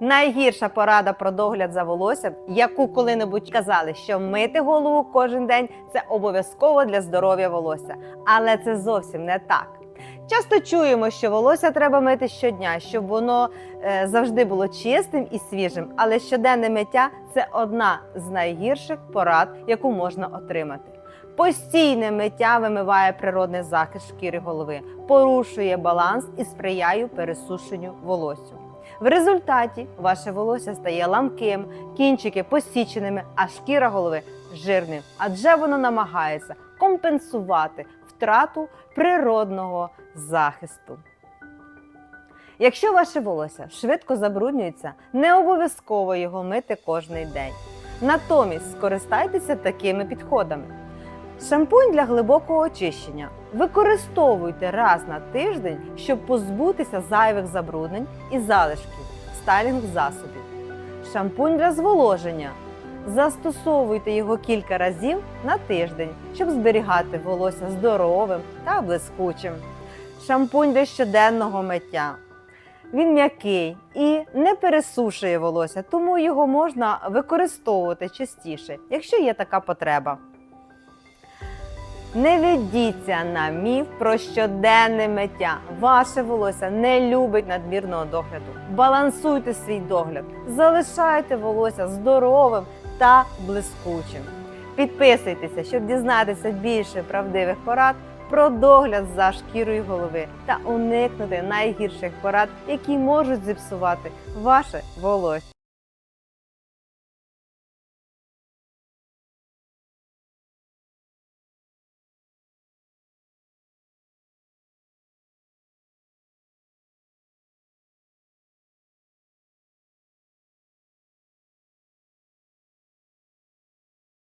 Найгірша порада про догляд за волоссям, яку коли-небудь казали, що мити голову кожен день це обов'язково для здоров'я волосся. Але це зовсім не так. Часто чуємо, що волосся треба мити щодня, щоб воно е, завжди було чистим і свіжим. Але щоденне миття це одна з найгірших порад, яку можна отримати. Постійне миття вимиває природний захист шкіри голови, порушує баланс і сприяє пересушенню волосю. В результаті ваше волосся стає ламким, кінчики посіченими, а шкіра голови жирним, адже воно намагається компенсувати втрату природного захисту. Якщо ваше волосся швидко забруднюється, не обов'язково його мити кожний день. Натомість скористайтеся такими підходами. Шампунь для глибокого очищення. Використовуйте раз на тиждень, щоб позбутися зайвих забруднень і залишків стайлінг засобів. Шампунь для зволоження. Застосовуйте його кілька разів на тиждень, щоб зберігати волосся здоровим та блискучим. Шампунь для щоденного миття. Він м'який і не пересушує волосся, тому його можна використовувати частіше, якщо є така потреба. Не ведіться на міф про щоденне миття. Ваше волосся не любить надмірного догляду. Балансуйте свій догляд, залишайте волосся здоровим та блискучим. Підписуйтеся, щоб дізнатися більше правдивих порад про догляд за шкірою голови та уникнути найгірших порад, які можуть зіпсувати ваше волосся.